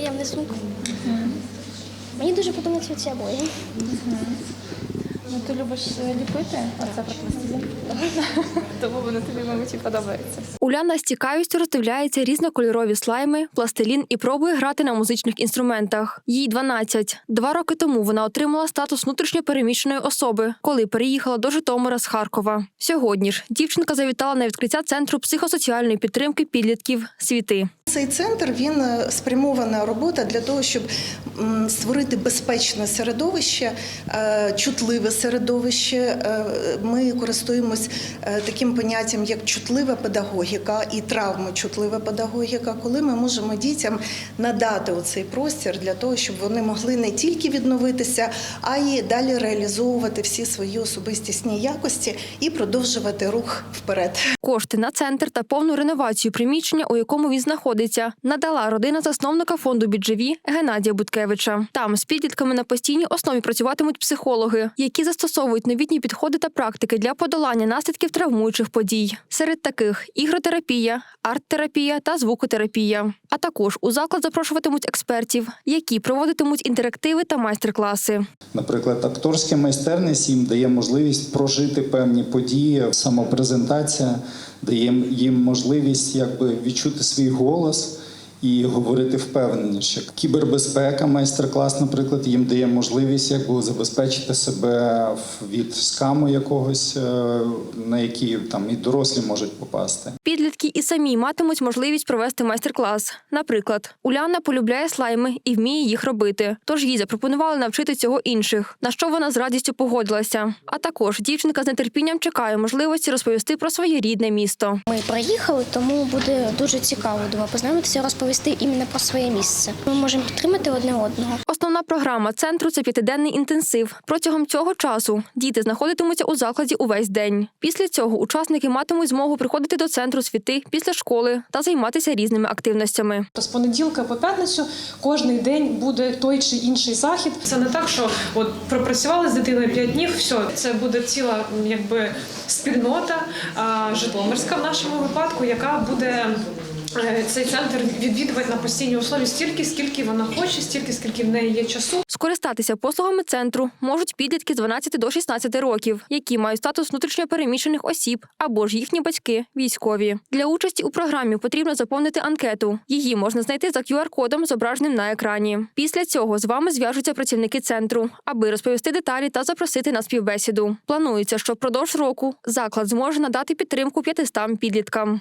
приємний звук. Мені дуже подобається ці обої. Ну, ти любиш е, ліпити, а це про пластилін. Тому воно тобі, мабуть, і подобається. Уляна з цікавістю роздивляється різнокольорові слайми, пластилін і пробує грати на музичних інструментах. Їй 12. Два роки тому вона отримала статус внутрішньопереміщеної особи, коли переїхала до Житомира з Харкова. Сьогодні ж дівчинка завітала на відкриття центру психосоціальної підтримки підлітків світи. Цей центр він е, спрямована робота для того, щоб створити безпечне середовище, е, чутливе середовище. Е, Ми користуємось е, таким поняттям, як чутлива педагогіка і травмочутлива педагогіка, коли ми можемо дітям надати оцей простір для того, щоб вони могли не тільки відновитися, а й далі реалізовувати всі свої особистісні якості і продовжувати рух вперед. Кошти на центр та повну реновацію приміщення, у якому він знаходиться, надала родина засновника фонду «Біджеві» Геннадія Буткевича. Там з підлітками на постійній основі працюватимуть психологи, які застосовують новітні підходи та практики для подолання наслідків травмуючих подій. Серед таких ігротерапія, арт-терапія та звукотерапія. А також у заклад запрошуватимуть експертів, які проводитимуть інтерактиви та майстер-класи. Наприклад, акторська майстерність їм дає можливість прожити певні події, самопрезентація дає їм можливість якби відчути свій голос і говорити впевненіше. Кібербезпека, майстер-клас, наприклад, їм дає можливість якби забезпечити себе від скаму якогось, е, на який там і дорослі можуть попасти. І самі матимуть можливість провести майстер-клас. Наприклад, Уляна полюбляє слайми і вміє їх робити. Тож їй запропонували навчити цього інших, на що вона з радістю погодилася. А також дівчинка з нетерпінням чекає можливості розповісти про своє рідне місто. Ми приїхали, тому буде дуже цікаво думаю, познайомитися, розповісти іменно про своє місце. Ми можемо підтримати одне одного. Основна програма центру це п'ятиденний інтенсив. Протягом цього часу діти знаходитимуться у закладі увесь день. Після цього учасники матимуть змогу приходити до центру світи після школи та займатися різними активностями. З понеділка по п'ятницю кожен день буде той чи інший захід. Це не так, що от пропрацювали з дитиною 5 днів. все, це буде ціла якби спільнота Житомирська в нашому випадку, яка буде. Е, Цей центр відвідувати на постійній основі стільки, скільки вона хоче, стільки, скільки в неї є часу. Скористатися послугами центру можуть підлітки з 12 до 16 років, які мають статус внутрішньопереміщених осіб або ж їхні батьки військові. Для участі у програмі потрібно заповнити анкету. Її можна знайти за QR-кодом, зображеним на екрані. Після цього з вами зв'яжуться працівники центру, аби розповісти деталі та запросити на співбесіду. Планується, що впродовж року заклад зможе надати підтримку 500 підліткам.